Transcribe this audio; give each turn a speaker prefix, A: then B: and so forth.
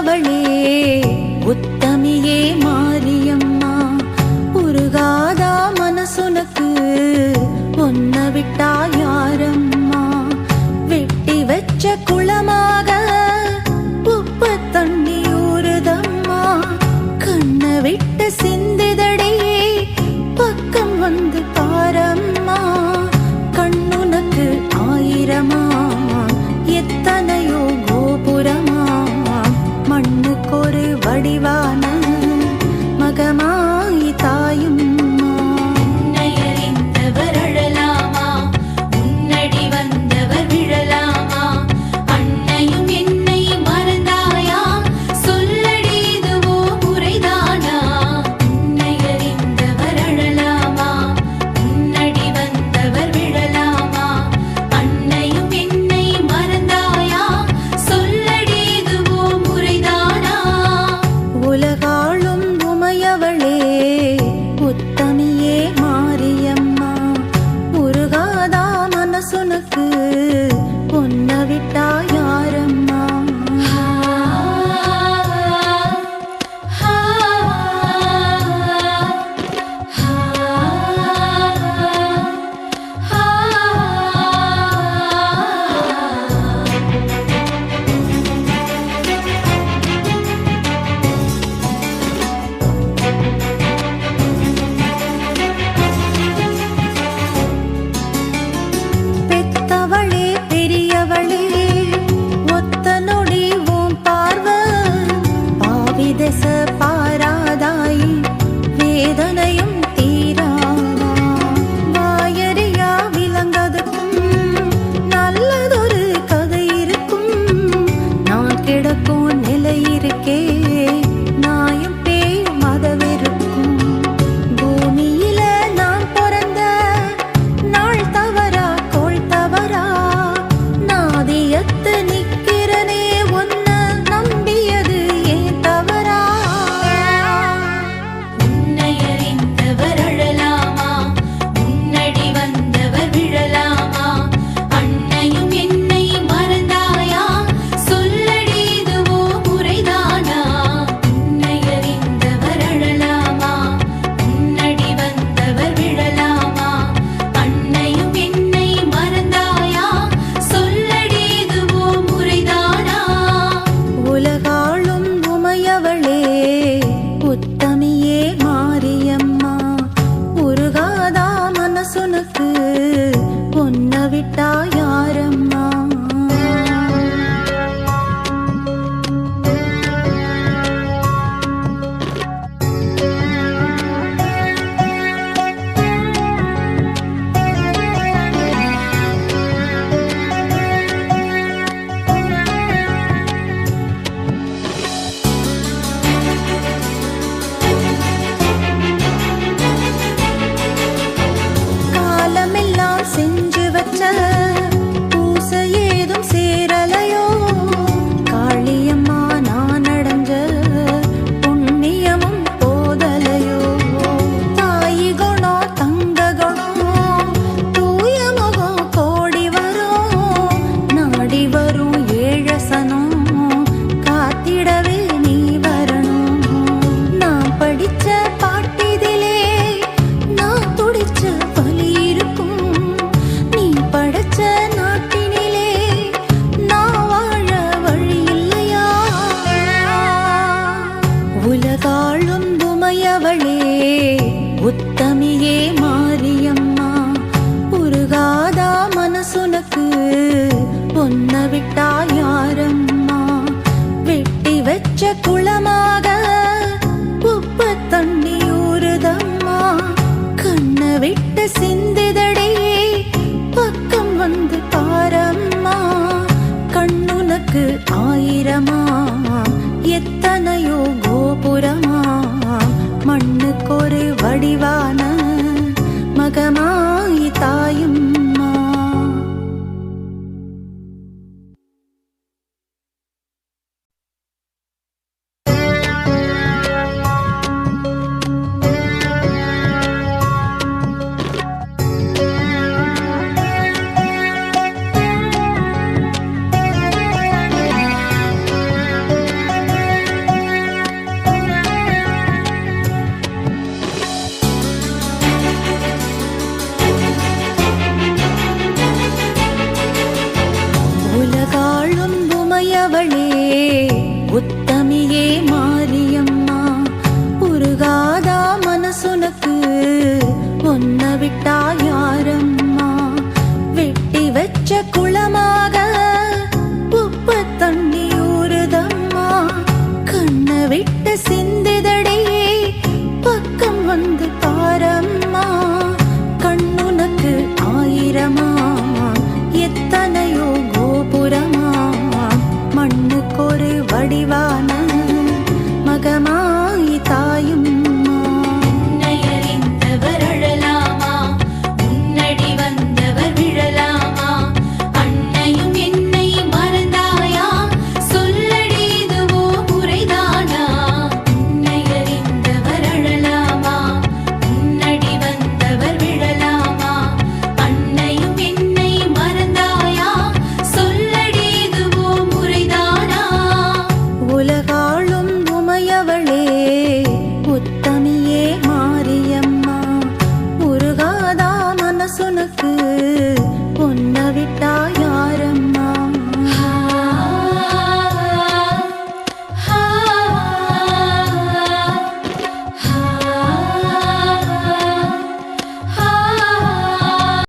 A: உதித்தவளே உத்தமியே மாரியம்மா உருகாதா மனசுனக்கு ஒன்ன விட்டா யாரம்மா?
B: வெட்டி வச்ச குளமாக உப்பு தண்ணி ஊறுதம்மா கண்ணை விட்டு சிந்திதடையே பக்கம்
A: வந்து பாரம்மா. கண்ணுனக்கு ஆயிரமா எத்தனை மனசுனக்கு பொன்ன விட்டா மண்ணுக்கொரு பொல்லாதா மனசுனக்கு? ஒன்ன விட்டா யாரம்மா? வெட்டி வச்ச குளமாக உப்பு தண்ணி ஊறுதம்மா கண்ண விட்ட சிந்திதடி பக்கம் வந்து பாரம்மா? கண்ணுனக்கு ஆயிரமா? எத்தனை தாயாரம்